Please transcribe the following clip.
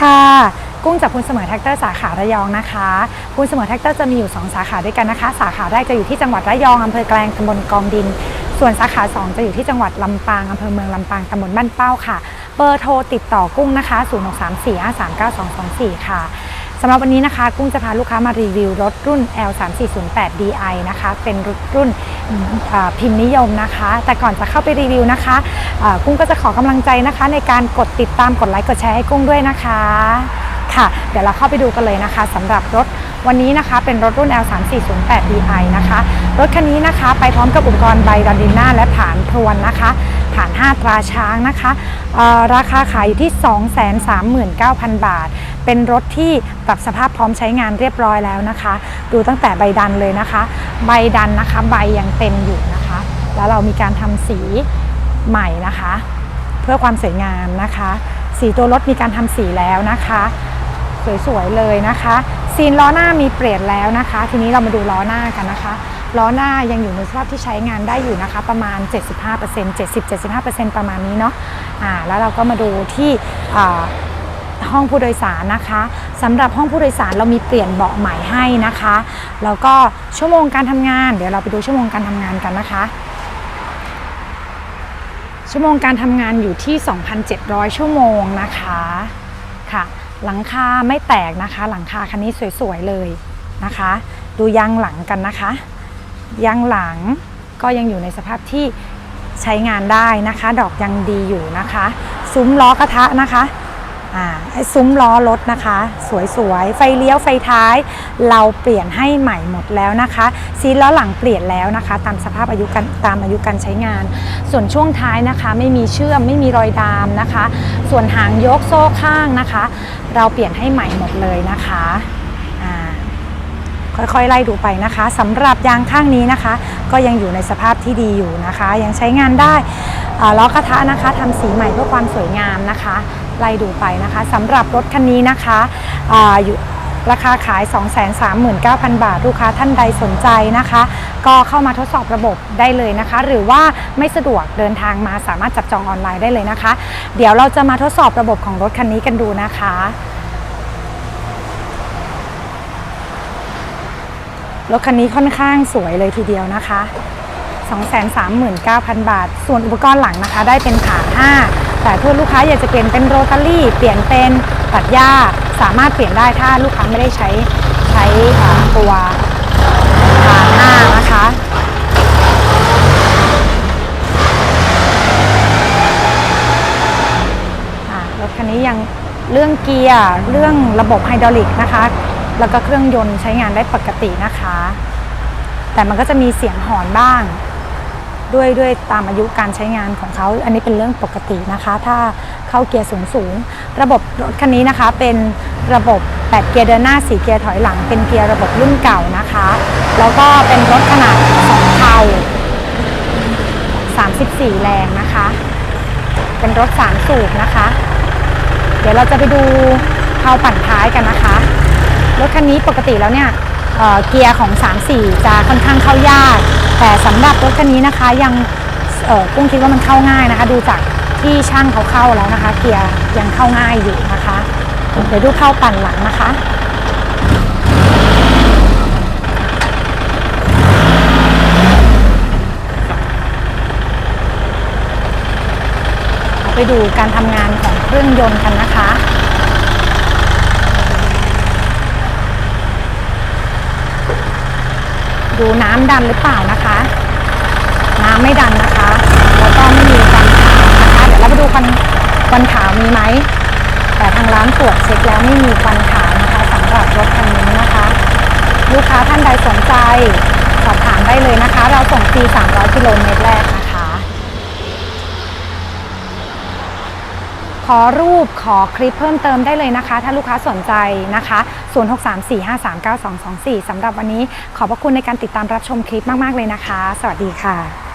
ค่ะ กุ้งจากคุณเสมอแท็กเตอร์สาขาระยองนะคะคุณเสมอแท็กเตอร์จะมีอยู่ 2 สาขาด้วยกันนะคะ สาขาแรกจะอยู่ที่จังหวัดระยองอำเภอแกลงตำบลกองดิน ส่วนสาขา 2 จะอยู่ที่จังหวัดลำปางอำเภอเมืองลำปางตำบลบ้านเป้าค่ะ เบอร์โทรติดต่อกุ้งนะคะ 0634539224 ค่ะ สำหรับวันนี้นะคะ กุ้งจะพาลูกค้ามารีวิวรถรุ่น L3408DI นะคะ เป็นรถรุ่นพิมพ์นิยมนะคะ แต่ก่อนจะเข้าไปรีวิวนะคะ กุ้งก็จะขอกำลังใจนะคะ ในการกดติดตามกดไลค์กดแชร์ให้กุ้งด้วยนะคะ ค่ะ เดี๋ยวเราเข้าไปดูกันเลยนะคะสำหรับรถ วันนี้นะคะเป็นรถรุ่น L3408DI นะคะ รถคันนี้นะคะไปพร้อมกับอุปกรณ์ใบดันดิน่าและฐานพรวนนะคะ ฐาน 5 ตราช้างนะคะ ราคาขายอยู่ที่ 239,000 บาท เป็นรถที่ปรับสภาพพร้อมใช้งานเรียบร้อยแล้วนะคะ ดูตั้งแต่ใบดันเลยนะคะ ใบดันนะคะใบยังเต็มอยู่นะคะ แล้วเรามีการทำสีใหม่นะคะ เพื่อความสวยงามนะคะ สีตัวรถมีการทำสีแล้วนะคะ สวยๆเลยนะคะ ซีนล้อหน้ามีเปลี่ยนแล้วนะคะ ทีนี้เรามาดูล้อหน้ากันนะคะ ล้อหน้ายังอยู่ในสภาพที่ใช้งานได้อยู่นะคะ ประมาณ 75% 70-75%ประมาณนี้เนาะอ่าแล้วเราก็มาดูที่ห้องผู้โดยสารนะคะสำหรับห้องผู้โดยสารเรามีเปลี่ยนเบาะใหม่ให้นะคะ แล้วก็ชั่วโมงการทำงาน เดี๋ยวเราไปดูชั่วโมงการทำงานกันนะคะ ชั่วโมงการทำงานอยู่ที่ 2,700 ชั่วโมงนะคะค่ะ หลังคาไม่แตกนะคะ หลังคาคันนี้สวยๆเลยนะคะ ดูยางหลังกันนะคะ ยางหลังก็ยังอยู่ในสภาพที่ใช้งานได้นะคะ ดอกยังดีอยู่นะคะ ซุ้มล้อกระทะนะคะ ซุ้มล้อรถนะคะ สวยๆ ไฟเลี้ยวไฟท้าย เราเปลี่ยนให้ใหม่หมดแล้วนะคะ ซีล้อหลังเปลี่ยนแล้วนะคะ ตามสภาพอายุกันตามอายุการใช้งาน ส่วนช่วงท้ายนะคะ ไม่มีเชื่อมไม่มีรอยดามนะคะ ส่วนหางยกโซ่ข้างนะคะ เราเปลี่ยนให้ใหม่หมดเลยนะคะค่อยๆ ไล่ดูไปนะคะสำหรับยางข้างนี้นะคะ ก็ยังอยู่ในสภาพที่ดีอยู่นะคะ ยังใช้งานได้ล้อกระทะนะคะทำสีใหม่เพื่อความสวยงามนะคะ ไล่ดูไปนะคะสำหรับรถคันนี้นะคะอยู่ราคาขาย 239,000 บาท ลูกค้าท่านใดสนใจนะคะ ก็เข้ามาทดสอบระบบได้เลยนะคะ หรือว่าไม่สะดวกเดินทางมาสามารถจับจองออนไลน์ได้เลยนะคะ เดี๋ยวเราจะมาทดสอบระบบของรถคันนี้กันดูนะคะรถคันนี้ค่อนข้างสวยเลยทีเดียวนะคะ 239,000 บาท ส่วนอุปกรณ์หลังนะคะ ได้เป็นขา5 แต่ถ้าลูกค้าอยากจะเปลี่ยนเป็นโรตารี่เปลี่ยนเป็นตัดหญ้าสามารถเปลี่ยนได้ถ้าลูกค้าไม่ได้ใช้ใช้ตัวขา5นะคะรถคันนี้ยังเรื่องเกียร์เรื่องระบบไฮดรอลิกนะคะ แล้วก็เครื่องยนต์ใช้งานได้ปกตินะคะ แต่มันก็จะมีเสียงหอนบ้าง ด้วยด้วยตามอายุการใช้งานของเขา อันนี้เป็นเรื่องปกตินะคะ ถ้าเข้าเกียร์สูงสูงระบบรถคันนี้นะคะ เป็นระบบ 8 เกียร์เดินหน้า 4 เกียร์ถอยหลัง เป็นเกียร์ระบบรุ่นเก่านะคะ แล้วก็เป็นรถขนาด2เท่า34 แรงนะคะ เป็นรถ3สูบนะคะ เดี๋ยวเราจะไปดูเพาปั่นท้ายกันนะคะ รถคันนี้ปกติแล้วเนี่ย เเกียร์ของ 3-4 จะค่อนข้างเข้ายาก แต่สำหรับรถคันนี้นะคะยังเอ่อกุ้งคิดว่ามันเข้าง่ายนะคะ ดูจากที่ช่างเขาเข้าแล้วนะคะ เกียร์ยังเข้าง่ายอยู่นะคะ เดี๋ยวดูเข้าปั่นหลังนะคะไปดูการทำงานของเครื่องยนต์กันนะคะ ดูน้ำดันหรือเปล่านะคะ น้ำไม่ดันนะคะ แล้วก็ไม่มีควันขาวนะคะ เดี๋ยวเราไปดูควันควันขาวมีไหม แต่ทางร้านตรวจเช็คแล้วไม่มีควันขาวนะคะสำหรับรถคันนี้นะคะ ลูกค้าท่านใดสนใจ สอบถามได้เลยนะคะ เราส่งฟรี300กิโลเมตรแรกนะคะ ขอรูปขอคลิปเพิ่มเติมได้เลยนะคะ ถ้าลูกค้าสนใจนะคะ 0634539224สำหรับวันนี้ขอบพระคุณในการติดตามรับชมคลิปมาก ๆ เลยนะคะ สวัสดีค่ะ